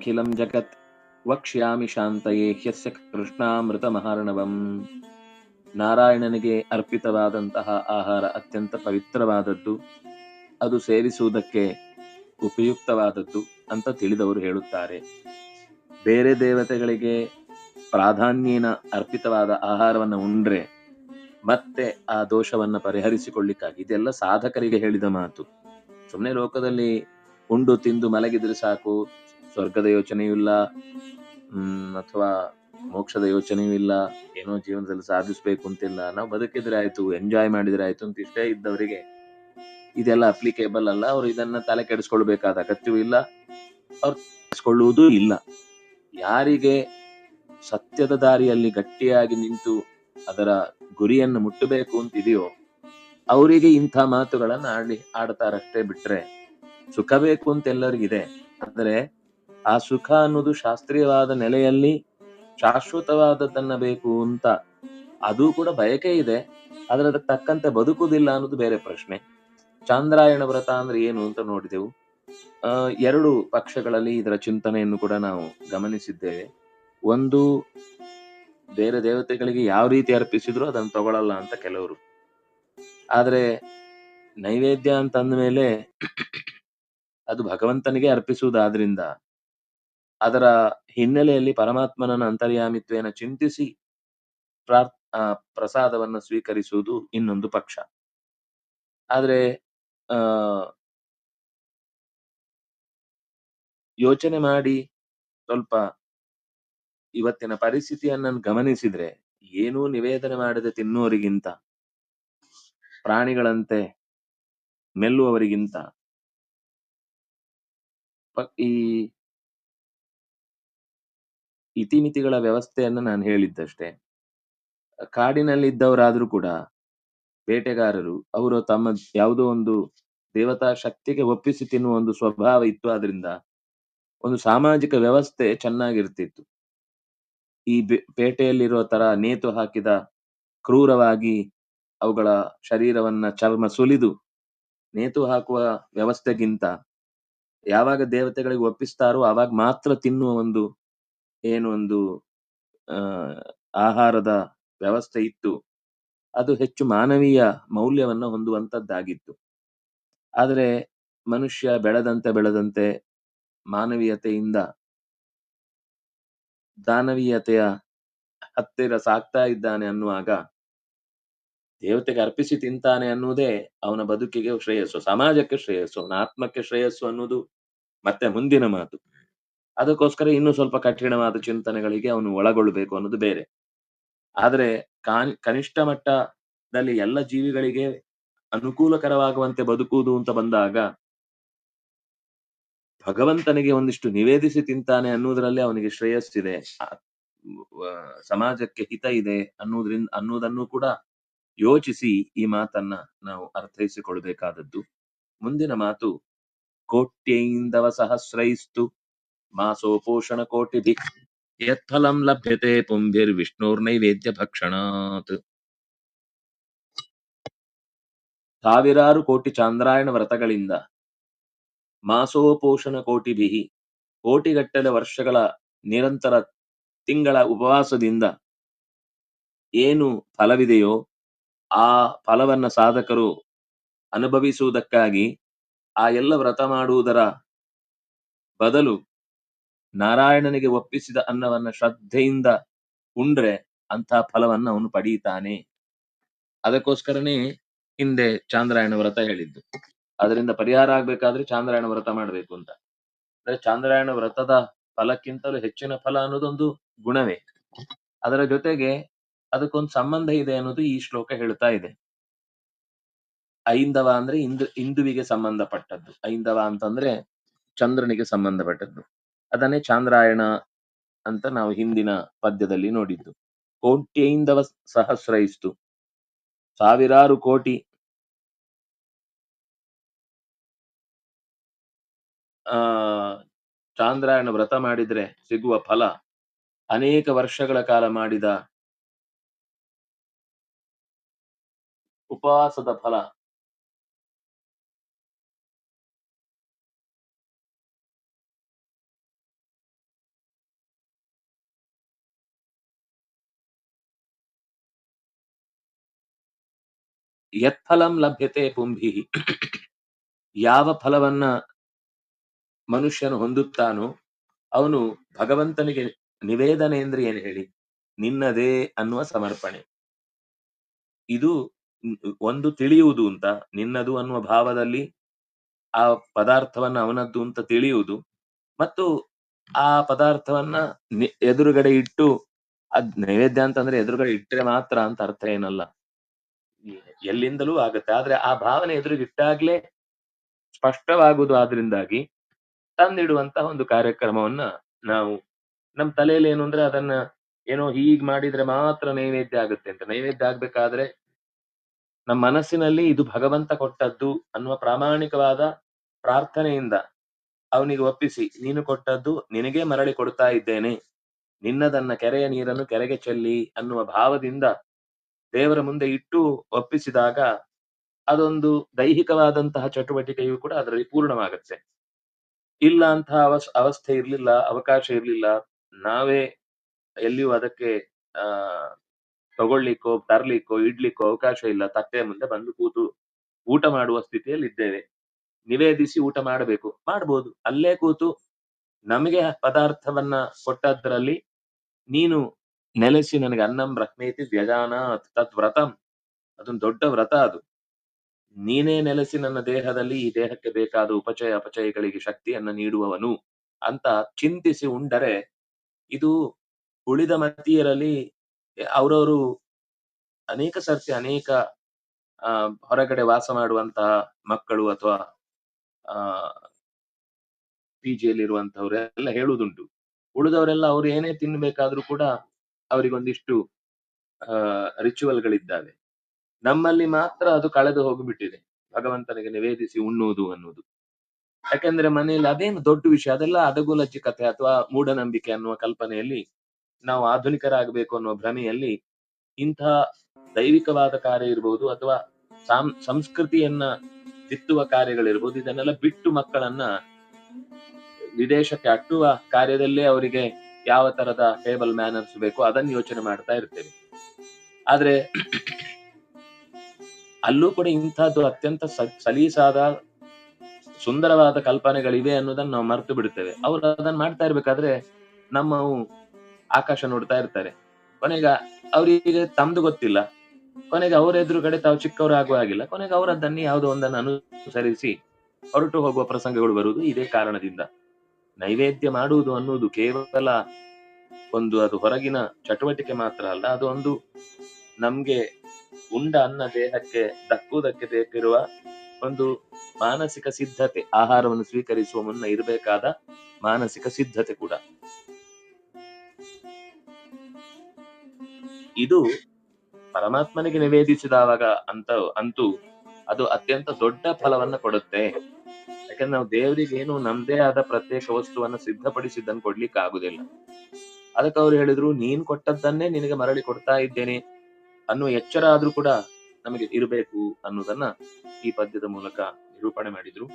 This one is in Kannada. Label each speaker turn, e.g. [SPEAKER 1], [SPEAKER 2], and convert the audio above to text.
[SPEAKER 1] ಅಖಿಲಂ ಜಗತ್ ವಕ್ಷ್ಯಾಮಿ ಶಾಂತಯೇ ಹ್ಯಸ್ಯ ಕೃಷ್ಣಾಮೃತ ಮಹಾರ್ಣವಂ ನಾರಾಯಣನಿಗೆ ಅರ್ಪಿತವಾದಂತಹ ಆಹಾರ ಅತ್ಯಂತ ಪವಿತ್ರವಾದದ್ದು ಅದು ಸೇವಿಸುವುದಕ್ಕೆ ಉಪಯುಕ್ತವಾದದ್ದು ಅಂತ ತಿಳಿದವರು ಹೇಳುತ್ತಾರೆ. ಬೇರೆ ದೇವತೆಗಳಿಗೆ ಪ್ರಾಧಾನ್ಯನ ಅರ್ಪಿತವಾದ ಆಹಾರವನ್ನು ಉಂಡ್ರೆ ಮತ್ತೆ ಆ ದೋಷವನ್ನ ಪರಿಹರಿಸಿಕೊಳ್ಳಿಕ್ಕಾಗಿ ಇದೆಲ್ಲ ಸಾಧಕರಿಗೆ ಹೇಳಿದ ಮಾತು. ಸುಮ್ಮನೆ ಲೋಕದಲ್ಲಿ ಉಂಡು ತಿಂದು ಮಲಗಿದ್ರೆ ಸಾಕು ಸ್ವರ್ಗದ ಯೋಚನೆಯೂ ಇಲ್ಲ. ಅಥವಾ ಮೋಕ್ಷದ ಯೋಚನೆಯೂ ಇಲ್ಲ. ಏನೋ ಜೀವನದಲ್ಲಿ ಸಾಧಿಸ್ಬೇಕು ಅಂತಿಲ್ಲ. ನಾವು ಬದುಕಿದ್ರೆ ಆಯ್ತು ಎಂಜಾಯ್ ಮಾಡಿದ್ರೆ ಆಯ್ತು ಅಂತ ಇಷ್ಟೇ ಇದ್ದವರಿಗೆ ಇದೆಲ್ಲ ಅಪ್ಲಿಕೇಬಲ್ ಅಲ್ಲ. ಅವ್ರು ಇದನ್ನ ತಲೆ ಕೆಡಿಸ್ಕೊಳ್ಬೇಕಾದ ಅಗತ್ಯವೂ ಇಲ್ಲ. ಅವ್ರು ಕೆಡಿಸ್ಕೊಳ್ಳುವುದೂ ಇಲ್ಲ. ಯಾರಿಗೆ ಸತ್ಯದ ದಾರಿಯಲ್ಲಿ ಗಟ್ಟಿಯಾಗಿ ನಿಂತು ಅದರ ಗುರಿಯನ್ನು ಮುಟ್ಟಬೇಕು ಅಂತಿದೆಯೋ, ಅವರಿಗೆ ಇಂಥ ಮಾತುಗಳನ್ನ ಆಡಿ, ಆಡ್ತಾರಷ್ಟೇ ಬಿಟ್ರೆ ಸುಖ ಬೇಕು ಅಂತ ಎಲ್ಲರಿಗಿದೆ. ಆದರೆ ಆ ಸುಖ ಅನ್ನೋದು ಶಾಸ್ತ್ರೀಯವಾದ ನೆಲೆಯಲ್ಲಿ ಶಾಶ್ವತವಾದದ್ದನ್ನ ಬೇಕು ಅಂತ ಅದು ಕೂಡ ಬಯಕೆ ಇದೆ. ಆದ್ರೆ ಅದಕ್ಕೆ ತಕ್ಕಂತೆ ಬದುಕುವುದಿಲ್ಲ ಅನ್ನೋದು ಬೇರೆ ಪ್ರಶ್ನೆ. ಚಾಂದ್ರಾಯಣ ವ್ರತ ಅಂದ್ರೆ ಏನು ಅಂತ ನೋಡಿದೆವು. ಆ, ಎರಡು ಪಕ್ಷಗಳಲ್ಲಿ ಇದರ ಚಿಂತನೆಯನ್ನು ಕೂಡ ನಾವು ಗಮನಿಸಿದ್ದೇವೆ. ಒಂದು, ಬೇರೆ ದೇವತೆಗಳಿಗೆ ಯಾವ ರೀತಿ ಅರ್ಪಿಸಿದ್ರು ಅದನ್ನು ತಗೊಳಲ್ಲ ಅಂತ ಕೆಲವರು. ಆದ್ರೆ ನೈವೇದ್ಯ ಅಂತ ಅಂದ್ಮೇಲೆ ಅದು ಭಗವಂತನಿಗೆ ಅರ್ಪಿಸುವುದಾದ್ರಿಂದ ಅದರ ಹಿನ್ನೆಲೆಯಲ್ಲಿ ಪರಮಾತ್ಮನ ಅಂತರ್ಯಾಮಿತ್ವೇನ ಚಿಂತಿಸಿ ಪ್ರಾರ್ ಪ್ರಸಾದವನ್ನು ಸ್ವೀಕರಿಸುವುದು ಇನ್ನೊಂದು ಪಕ್ಷ. ಆದ್ರೆ ಯೋಚನೆ ಮಾಡಿ ಸ್ವಲ್ಪ ಇವತ್ತಿನ ಪರಿಸ್ಥಿತಿಯನ್ನ ಗಮನಿಸಿದ್ರೆ ಏನೂ ನಿವೇದನೆ ಮಾಡದೆ ತಿನ್ನುವರಿಗಿಂತ ಪ್ರಾಣಿಗಳಂತೆ ಮೆಲ್ಲುವವರಿಗಿಂತ ಈ ಇತಿಮಿತಿಗಳ ವ್ಯವಸ್ಥೆಯನ್ನ ನಾನು ಹೇಳಿದ್ದಷ್ಟೇ. ಕಾಡಿನಲ್ಲಿದ್ದವರಾದರೂ ಕೂಡ ಬೇಟೆಗಾರರು, ಅವರು ತಮ್ಮ ಯಾವುದೋ ಒಂದು ದೇವತಾ ಶಕ್ತಿಗೆ ಒಪ್ಪಿಸಿ ತಿನ್ನುವ ಒಂದು ಸ್ವಭಾವ ಇತ್ತು ಆದ್ರಿಂದ ಒಂದು ಸಾಮಾಜಿಕ ವ್ಯವಸ್ಥೆ ಚೆನ್ನಾಗಿರ್ತಿತ್ತು. ಈ ಪೇಟೆಯಲ್ಲಿರೋ ತರ ನೇತು ಹಾಕಿದ ಕ್ರೂರವಾಗಿ ಅವುಗಳ ಶರೀರವನ್ನ ಚರ್ಮ ಸುಲಿದು ನೇತು ಹಾಕುವ ವ್ಯವಸ್ಥೆಗಿಂತ ಯಾವಾಗ ದೇವತೆಗಳಿಗೆ ಒಪ್ಪಿಸ್ತಾರೋ ಆವಾಗ ಮಾತ್ರ ತಿನ್ನುವ ಒಂದು ಏನು ಒಂದು ಆ, ಆಹಾರದ ವ್ಯವಸ್ಥೆ ಇತ್ತು. ಅದು ಹೆಚ್ಚು ಮಾನವೀಯ ಮೌಲ್ಯವನ್ನ ಹೊಂದುವಂತದ್ದಾಗಿತ್ತು. ಆದರೆ ಮನುಷ್ಯ ಬೆಳೆದಂತೆ ಬೆಳೆದಂತೆ ಮಾನವೀಯತೆಯಿಂದ ದಾನವೀಯತೆಯ ಹತ್ತಿರ ಸಾಕ್ತಾ ಇದ್ದಾನೆ ಅನ್ನುವಾಗ ದೇವತೆಗೆ ಅರ್ಪಿಸಿ ತಿಂತಾನೆ ಅನ್ನುವುದೇ ಅವನ ಬದುಕಿಗೆ ಶ್ರೇಯಸ್ಸು, ಸಮಾಜಕ್ಕೆ ಶ್ರೇಯಸ್ಸು, ಅವನ ಆತ್ಮಕ್ಕೆ ಶ್ರೇಯಸ್ಸು ಅನ್ನುವುದು ಮತ್ತೆ ಮುಂದಿನ ಮಾತು. ಅದಕ್ಕೋಸ್ಕರ ಇನ್ನೂ ಸ್ವಲ್ಪ ಕಠಿಣವಾದ ಚಿಂತನೆಗಳಿಗೆ ಅವನು ಒಳಗೊಳ್ಳಬೇಕು ಅನ್ನೋದು ಬೇರೆ. ಆದರೆ ಕಾನ್, ಕನಿಷ್ಠ ಮಟ್ಟದಲ್ಲಿ ಎಲ್ಲ ಜೀವಿಗಳಿಗೆ ಅನುಕೂಲಕರವಾಗುವಂತೆ ಬದುಕುವುದು ಅಂತ ಬಂದಾಗ ಭಗವಂತನಿಗೆ ಒಂದಿಷ್ಟು ನಿವೇದಿಸಿ ತಿಂತಾನೆ ಅನ್ನುವುದರಲ್ಲಿ ಅವನಿಗೆ ಶ್ರೇಯಸ್ಸಿದೆ. ಸಮಾಜಕ್ಕೆ ಹಿತ ಇದೆ ಅನ್ನೋದ್ರಿಂದ, ಅನ್ನುವುದನ್ನು ಕೂಡ ಯೋಚಿಸಿ ಈ ಮಾತನ್ನ ನಾವು ಅರ್ಥೈಸಿಕೊಳ್ಬೇಕಾದದ್ದು. ಮುಂದಿನ ಮಾತು, ಕೋಟ್ಯೈಂದವ ಸಹಸ್ರೈಸ್ತು. ಮಾಸೋಪೋಷಣ ಕೋಟಿ ಯತ್ಫಲಂ ಲಭ್ಯತೆ ಪುಂಭಿರ್ ವಿಷ್ಣೋರ್ನೈವೇದ್ಯ ಭಕ್ಷಣಾತ್. ಸಾವಿರಾರು ಕೋಟಿ ಚಾಂದ್ರಾಯಣ ವ್ರತಗಳಿಂದ ಮಾಸೋಪೋಷಣ ಕೋಟಿಭಿಹಿ ಕೋಟಿಗಟ್ಟಲೆ ವರ್ಷಗಳ ನಿರಂತರ ತಿಂಗಳ ಉಪವಾಸದಿಂದ ಏನು ಫಲವಿದೆಯೋ ಆ ಫಲವನ್ನ ಸಾಧಕರು ಅನುಭವಿಸುವುದಕ್ಕಾಗಿ ಆ ಎಲ್ಲ ವ್ರತ ಮಾಡುವುದರ ಬದಲು ನಾರಾಯಣನಿಗೆ ಒಪ್ಪಿಸಿದ ಅನ್ನವನ್ನ ಶ್ರದ್ಧೆಯಿಂದ ಉಂಡ್ರೆ ಅಂತ ಫಲವನ್ನ ಅವನು ಪಡೀತಾನೆ. ಅದಕ್ಕೋಸ್ಕರನೇ ಹಿಂದೆ ಚಾಂದ್ರಾಯಣ ವ್ರತ ಹೇಳಿದ್ದು. ಅದರಿಂದ ಪರಿಹಾರ ಆಗ್ಬೇಕಾದ್ರೆ ಚಾಂದ್ರಾಯಣ ವ್ರತ ಮಾಡಬೇಕು ಅಂತ. ಅಂದ್ರೆ ಚಾಂದ್ರಾಯಣ ವ್ರತದ ಫಲಕ್ಕಿಂತಲೂ ಹೆಚ್ಚಿನ ಫಲ ಅನ್ನೋದೊಂದು ಗುಣವೇ. ಅದರ ಜೊತೆಗೆ ಅದಕ್ಕೊಂದು ಸಂಬಂಧ ಇದೆ ಅನ್ನೋದು ಈ ಶ್ಲೋಕ ಹೇಳ್ತಾ ಇದೆ. ಐಂದವ ಅಂದ್ರೆ ಇಂದು ಇಂದುವಿಗೆ ಸಂಬಂಧಪಟ್ಟದ್ದು. ಐಂದವ ಅಂತಂದ್ರೆ ಚಂದ್ರನಿಗೆ ಸಂಬಂಧಪಟ್ಟದ್ದು. ಅದನ್ನೇ ಚಾಂದ್ರಾಯಣ ಅಂತ ನಾವು ಹಿಂದಿನ ಪದ್ಯದಲ್ಲಿ ನೋಡಿದ್ದು. ಕೋಟ್ಯೈಂದವ ಸಹಸ್ರೈಸ್ತು ಸಾವಿರಾರು ಕೋಟಿ. ಆ, ಚಾಂದ್ರಾಯಣ ವ್ರತ ಮಾಡಿದ್ರೆ ಸಿಗುವ ಫಲ ಅನೇಕ ವರ್ಷಗಳ ಕಾಲ ಮಾಡಿದ ಉಪವಾಸದ ಫಲ ಯತ್ಫಲಂ ಲಭ್ಯತೆ ಪುಂಭಿ. ಯಾವ ಫಲವನ್ನ ಮನುಷ್ಯನು ಹೊಂದುತ್ತಾನೋ ಅವನು ಭಗವಂತನಿಗೆ ನಿವೇದನೆ ಅಂದ್ರೆ ಏನು ಹೇಳಿ? ನಿನ್ನದೇ ಅನ್ನುವ ಸಮರ್ಪಣೆ. ಇದು ಒಂದು ತಿಳಿಯುವುದು ಅಂತ, ನಿನ್ನದು ಅನ್ನುವ ಭಾವದಲ್ಲಿ ಆ ಪದಾರ್ಥವನ್ನ ಅವನದ್ದು ಅಂತ ತಿಳಿಯುವುದು. ಮತ್ತು ಆ ಪದಾರ್ಥವನ್ನ ಎದುರುಗಡೆ ಇಟ್ಟು ಅದ್ ನೈವೇದ್ಯ ಅಂತಂದ್ರೆ ಎದುರುಗಡೆ ಇಟ್ಟರೆ ಮಾತ್ರ ಅಂತ ಅರ್ಥ ಏನಲ್ಲ. ಎಲ್ಲಿಂದಲೂ ಆಗುತ್ತೆ. ಆದ್ರೆ ಆ ಭಾವನೆ ಎದುರಿಗಿಟ್ಟಾಗ್ಲೇ ಸ್ಪಷ್ಟವಾಗುವುದು ಆದ್ರಿಂದಾಗಿ ತಂದಿಡುವಂತಹ ಒಂದು ಕಾರ್ಯಕ್ರಮವನ್ನ ನಾವು ನಮ್ ತಲೆಯಲ್ಲಿ ಏನು ಅಂದ್ರೆ ಅದನ್ನ ಏನೋ ಹೀಗ್ ಮಾಡಿದ್ರೆ ಮಾತ್ರ ನೈವೇದ್ಯ ಆಗುತ್ತೆ ಅಂತ. ನೈವೇದ್ಯ ಆಗ್ಬೇಕಾದ್ರೆ ನಮ್ಮ ಮನಸ್ಸಿನಲ್ಲಿ ಇದು ಭಗವಂತ ಕೊಟ್ಟದ್ದು ಅನ್ನುವ ಪ್ರಾಮಾಣಿಕವಾದ ಪ್ರಾರ್ಥನೆಯಿಂದ ಅವನಿಗೆ ಒಪ್ಪಿಸಿ, ನೀನು ಕೊಟ್ಟದ್ದು ನಿನಗೆ ಮರಳಿ ಕೊಡ್ತಾ ಇದ್ದೇನೆ. ನಿನ್ನದನ್ನ ಕೆರೆಯ ನೀರನ್ನು ಕೆರೆಗೆ ಚೆಲ್ಲಿ ಅನ್ನುವ ಭಾವದಿಂದ ದೇವರ ಮುಂದೆ ಇಟ್ಟು ಒಪ್ಪಿಸಿದಾಗ ಅದೊಂದು ದೈಹಿಕವಾದಂತಹ ಚಟುವಟಿಕೆಯು ಕೂಡ ಅದರಲ್ಲಿ ಪೂರ್ಣವಾಗುತ್ತೆ. ಇಲ್ಲ ಅಂತಹ ಅವಸ್, ಅವಸ್ಥೆ ಇರ್ಲಿಲ್ಲ, ಅವಕಾಶ ಇರ್ಲಿಲ್ಲ, ನಾವೇ ಎಲ್ಲಿಯೂ ಅದಕ್ಕೆ, ಆ ತಗೊಳ್ಲಿಕ್ಕೋ ತರ್ಲಿಕ್ಕೋ ಇಡ್ಲಿಕ್ಕೋ ಅವಕಾಶ ಇಲ್ಲ, ತಟ್ಟೆಯ ಮುಂದೆ ಬಂದು ಕೂತು ಊಟ ಮಾಡುವ ಸ್ಥಿತಿಯಲ್ಲಿ ಇದ್ದೇವೆ ನಿವೇದಿಸಿ ಊಟ ಮಾಡಬೇಕು. ಮಾಡ್ಬೋದು. ಅಲ್ಲೇ ಕೂತು ನಮಗೆ ಪದಾರ್ಥವನ್ನ ಕೊಟ್ಟದ್ರಲ್ಲಿ ನೀನು ನೆಲೆಸಿ ನನಗೆ ಅನ್ನಂ ಬ್ರಹ್ಮೇತಿ ವ್ಯಜಾನ ತತ್ ವ್ರತಂ. ಅದೊಂದು ದೊಡ್ಡ ವ್ರತ ಅದು. ನೀನೇ ನೆಲೆಸಿ ನನ್ನ ದೇಹದಲ್ಲಿ ಈ ದೇಹಕ್ಕೆ ಬೇಕಾದ ಉಪಚಯ ಅಪಚಯಗಳಿಗೆ ಶಕ್ತಿಯನ್ನ ನೀಡುವವನು ಅಂತ ಚಿಂತಿಸಿ ಉಂಡರೆ ಇದು ಉಳಿದ ಮತೀಯರಲ್ಲಿ ಅವರವರು ಅನೇಕ ಸರ್ತಿ ಅನೇಕ ಹೊರಗಡೆ ವಾಸ ಮಾಡುವಂತಹ ಮಕ್ಕಳು ಅಥವಾ, ಆ ಪಿ ಜಿಯಲ್ಲಿ ಇರುವಂತಹವರೆಲ್ಲ ಹೇಳುವುದುಂಟು. ಉಳಿದವರೆಲ್ಲ ಅವ್ರು ಏನೇ ತಿನ್ಬೇಕಾದ್ರೂ ಕೂಡ ಅವರಿಗೊಂದಿಷ್ಟು, ಆ ರಿಚುವಲ್ಗಳಿದ್ದಾವೆ ನಮ್ಮಲ್ಲಿ ಮಾತ್ರ ಅದು ಕಳೆದು ಹೋಗಿಬಿಟ್ಟಿದೆ. ಭಗವಂತನಿಗೆ ನಿವೇದಿಸಿ ಉಣ್ಣುವುದು ಅನ್ನುವುದು. ಯಾಕಂದ್ರೆ ಮನೆಯಲ್ಲಿ ಅದೇನು ದೊಡ್ಡ ವಿಷಯ, ಅದೆಲ್ಲ ಅಡಗುಲಜ್ಜಿ ಕಥೆ ಅಥವಾ ಮೂಢನಂಬಿಕೆ ಅನ್ನುವ ಕಲ್ಪನೆಯಲ್ಲಿ ನಾವು ಆಧುನಿಕರಾಗಬೇಕು ಅನ್ನುವ ಭ್ರಮೆಯಲ್ಲಿ ಇಂತಹ ದೈವಿಕವಾದ ಕಾರ್ಯ ಇರಬಹುದು ಅಥವಾ ಸಾಂ, ಸಂಸ್ಕೃತಿಯನ್ನ ಬಿತ್ತುವ ಕಾರ್ಯಗಳಿರ್ಬೋದು, ಇದನ್ನೆಲ್ಲ ಬಿಟ್ಟು ಮಕ್ಕಳನ್ನ ವಿದೇಶಕ್ಕೆ ಅಟ್ಟುವ ಕಾರ್ಯದಲ್ಲೇ ಅವರಿಗೆ ಯಾವ ತರದ ಟೇಬಲ್ ಮ್ಯಾನರ್ಸ್ ಬೇಕು ಅದನ್ನ ಯೋಚನೆ ಮಾಡ್ತಾ ಇರ್ತೇವೆ. ಆದ್ರೆ ಅಲ್ಲೂ ಕೂಡ ಇಂಥದ್ದು ಅತ್ಯಂತ ಸಲೀಸಾದ, ಸುಂದರವಾದ ಕಲ್ಪನೆಗಳಿವೆ ಅನ್ನೋದನ್ನ ನಾವು ಮರೆತು ಬಿಡ್ತೇವೆ. ಅವ್ರು ಅದನ್ನ ಮಾಡ್ತಾ ಇರ್ಬೇಕಾದ್ರೆ ನಮ್ಮ ಆಕಾಶ ನೋಡ್ತಾ ಇರ್ತಾರೆ. ಕೊನೆಗೆ ಅವರಿಗೆ ತಮ್ದು ಗೊತ್ತಿಲ್ಲ. ಕೊನೆಗೆ ಅವ್ರ ಎದುರುಗಡೆ ತಾವು ಚಿಕ್ಕವರಾಗುವ ಆಗಿಲ್ಲ ಕೊನೆಗೆ ಅವರದ್ದನ್ನೇ ಯಾವುದೋ ಒಂದನ್ನು ಅನುಸರಿಸಿ ಹೊರಟು ಹೋಗುವ ಪ್ರಸಂಗಗಳು ಬರುವುದು ಇದೇ ಕಾರಣದಿಂದ. ನೈವೇದ್ಯ ಮಾಡುವುದು ಅನ್ನುವುದು ಕೇವಲ ಒಂದು ಅದು ಹೊರಗಿನ ಚಟುವಟಿಕೆ ಮಾತ್ರ ಅಲ್ಲ, ಅದು ಒಂದು ನಮ್ಗೆ ಉಂಡ ಅನ್ನ ದೇಹಕ್ಕೆ, ದಕ್ಕುವುದಕ್ಕೆ ಬೇಕಿರುವ ಒಂದು ಮಾನಸಿಕ ಸಿದ್ಧತೆ, ಆಹಾರವನ್ನು ಸ್ವೀಕರಿಸುವ ಮುನ್ನ ಇರಬೇಕಾದ ಮಾನಸಿಕ ಸಿದ್ಧತೆ ಕೂಡ. ಇದು ಪರಮಾತ್ಮನಿಗೆ ನಿವೇದಿಸಿದವಾಗ ಅಂತ, ಅಂತೂ ಅದು ಅತ್ಯಂತ ದೊಡ್ಡ ಫಲವನ್ನ ಕೊಡುತ್ತೆ. ಯಾಕಂದ್ರೆ ನಾವು ದೇವರಿಗೆ ಏನು ನಮ್ದೇ ಆದ ಪ್ರತ್ಯೇಕ ವಸ್ತುವನ್ನ ಸಿದ್ಧಪಡಿಸಿದ್ದನ್ನು ಕೊಡ್ಲಿಕ್ಕೆ ಆಗುದಿಲ್ಲ. ಅದಕ್ಕೆ ಅವ್ರು ಹೇಳಿದ್ರು, ನೀನ್ ಕೊಟ್ಟದ್ದನ್ನೇ ನಿನಗೆ ಮರಳಿ ಕೊಡ್ತಾ ಇದ್ದೇನೆ. ಅನ್ನುವ ಎಚ್ಚರ ಆದ್ರೂ ಕೂಡ ನಮಗೆ ಇರಬೇಕು ಅನ್ನೋದನ್ನ ಈ ಪದ್ಯದ ಮೂಲಕ ನಿರೂಪಣೆ ಮಾಡಿದ್ರು.